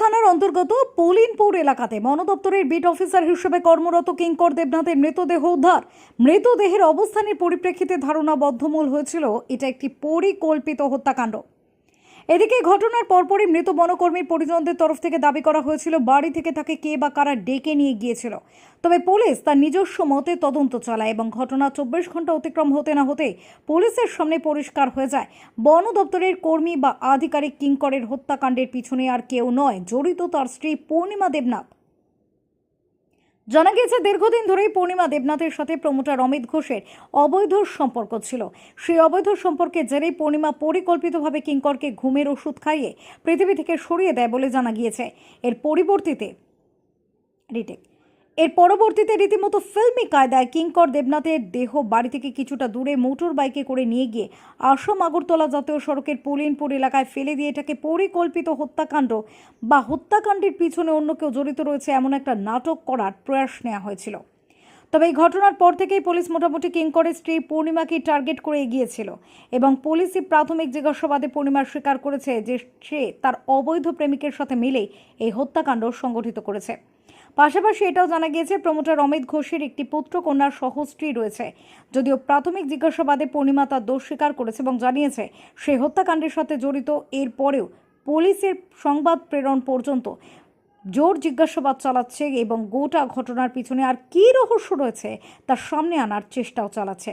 থানার অন্তর্গত পলিনপুর এলাকাতে বন দপ্তরের বিট অফিসার হিসেবে কর্মরত কিঙ্কর দেবনাথের মৃতদেহ উদ্ধার। মৃতদেহের অবস্থানের পরিপ্রেক্ষিতে ধারণা বদ্ধমূল হয়েছিল, এটা একটি পরিকল্পিত হত্যাকাণ্ড। এদিকে ঘটনার পরপরই মৃত বনকর্মীর পরিজনদের তরফ থেকে দাবি করা হয়েছিল, বাড়ি থেকে তাকে কে বা কারা ডেকে নিয়ে গিয়েছিল। তবে পুলিশ তার নিজস্ব মতে তদন্ত চালায় এবং ঘটনা চব্বিশ ঘণ্টা অতিক্রম হতে না হতে পুলিশের সামনে পরিষ্কার হয়ে যায়। বন দপ্তরের কর্মী বা আধিকারিক কিঙ্করের হত্যাকাণ্ডের পিছনে আর কেউ নয়, জড়িত তার স্ত্রী পূর্ণিমা দেবনাথ। জানা গিয়েছে, দীর্ঘদিন ধরেই পূর্ণিমা দেবনাথের সাথে প্রমোটার অমিত ঘোষের অবৈধ সম্পর্ক ছিল। সেই অবৈধ সম্পর্কে জেরেই পূর্ণিমা পরিকল্পিতভাবে কিঙ্করকে ঘুমের ওষুধ খাইয়ে পৃথিবী থেকে সরিয়ে দেয় বলে জানা গিয়েছে। এর পরিবর্তিতে রিটেক। এর পরবর্তীতে রীতিমতো ফিল্মি কায়দায় কিঙ্কর দেবনাথের দেহ বাড়ি থেকে কিছুটা দূরে মোটর বাইকে করে নিয়ে গিয়ে আসাম আগরতলা জাতীয় সড়কের পুলিনপুর এলাকায় ফেলে দিয়ে এটাকে পরিকল্পিত হত্যাকাণ্ড বা হত্যাকাণ্ডের পিছনে অন্য কেউ জড়িত রয়েছে এমন একটা নাটক করার প্রয়াস নেওয়া হয়েছিল। তবে এই ঘটনার পর থেকেই পুলিশ মোটামুটি কিঙ্করের স্ত্রী পূর্ণিমাকে টার্গেট করে এগিয়েছিল এবং পুলিশই প্রাথমিক জিজ্ঞাসাবাদে পূর্ণিমার স্বীকার করেছে যে সে তার অবৈধ প্রেমিকের সাথে মিলে এই হত্যাকাণ্ড সংগঠিত করেছে। পাশাপাশি এটাও জানা গিয়েছে, প্রমোটার অমিত ঘোষের একটি পুত্র কন্যার সহ স্ত্রী রয়েছে। যদিও প্রাথমিক জিজ্ঞাসাবাদে পূর্ণিমা তার দোষ স্বীকার করেছে এবং জানিয়েছে, সে হত্যাকাণ্ডের সাথে জড়িত। এরপরেও পুলিশের সংবাদ প্রেরণ পর্যন্ত জোর জিজ্ঞাসাবাদ চালাচ্ছে এবং গোটা ঘটনার পিছনে আর কী রহস্য রয়েছে তার সামনে আনার চেষ্টাও চালাচ্ছে।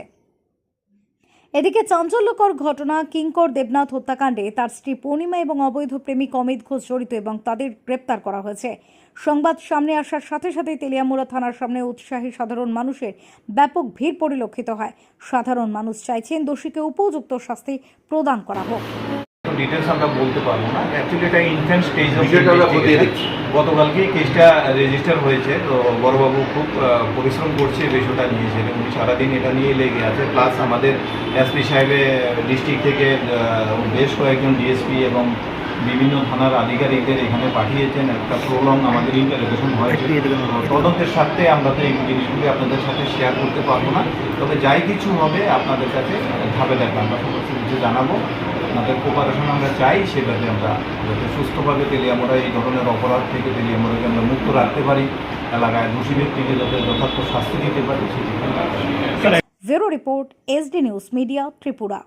এদিকে চাঞ্চল্যকর ঘটনা, কিঙ্কর দেবনাথ হত্যাকাণ্ডে তার স্ত্রী পূর্ণিমা এবং অবৈধ প্রেমিক অমিত ঘোষ জড়িত এবং তাদের গ্রেপ্তার করা হয়েছে। সংবাদ সামনে আসার সাথে সাথে তেলিয়ামুড়া থানার সামনে উৎসাহী সাধারণ মানুষের ব্যাপক ভিড় পরিলক্ষিত হয়। সাধারণ মানুষ চাইছেন দোষীকে উপযুক্ত শাস্তি প্রদান করা হোক। ডিটেলস আমরা বলতে পারব না। অ্যাকচুয়ালি এটা ইনফ্যান্ট স্টেজ। গতকালকেই কেসটা রেজিস্টার হয়েছে তো বড়বাবু খুব পরিশ্রম করছে বিষয়টা নিয়েছিলেন উনি সারাদিন এটা নিয়ে লেগে আছে। প্লাস আমাদের এসপি সাহেবের ডিস্ট্রিক্ট থেকে বেশ কয়েকজন ডিএসপি এবং বিভিন্ন থানার আধিকারিকদের এখানে পাঠিয়েছেন। একটা প্রলং আমাদের ইন্টারোগেশন হয়েছে তদন্তের সাথে আমরা তো এই জিনিসগুলি আপনাদের সাথে শেয়ার করতে পারব না। তবে যাই কিছু হবে আপনাদের কাছে ধাপে ধাপে আমরা সমস্ত কিছু জানাব। আপনাদের কোপারেশন আমরা চাই সেভাবে আমরা যাতে সুস্থভাবে তেলিয়ামরা এই ধরনের অপরাধ থেকে তেলিয়ামরাকে আমরা মুক্ত রাখতে পারি। এলাকায় দোষী ব্যক্তিকে যাতে যথার্থ শাস্তি দিতে পারি সেটি bureau report SD news media Tripura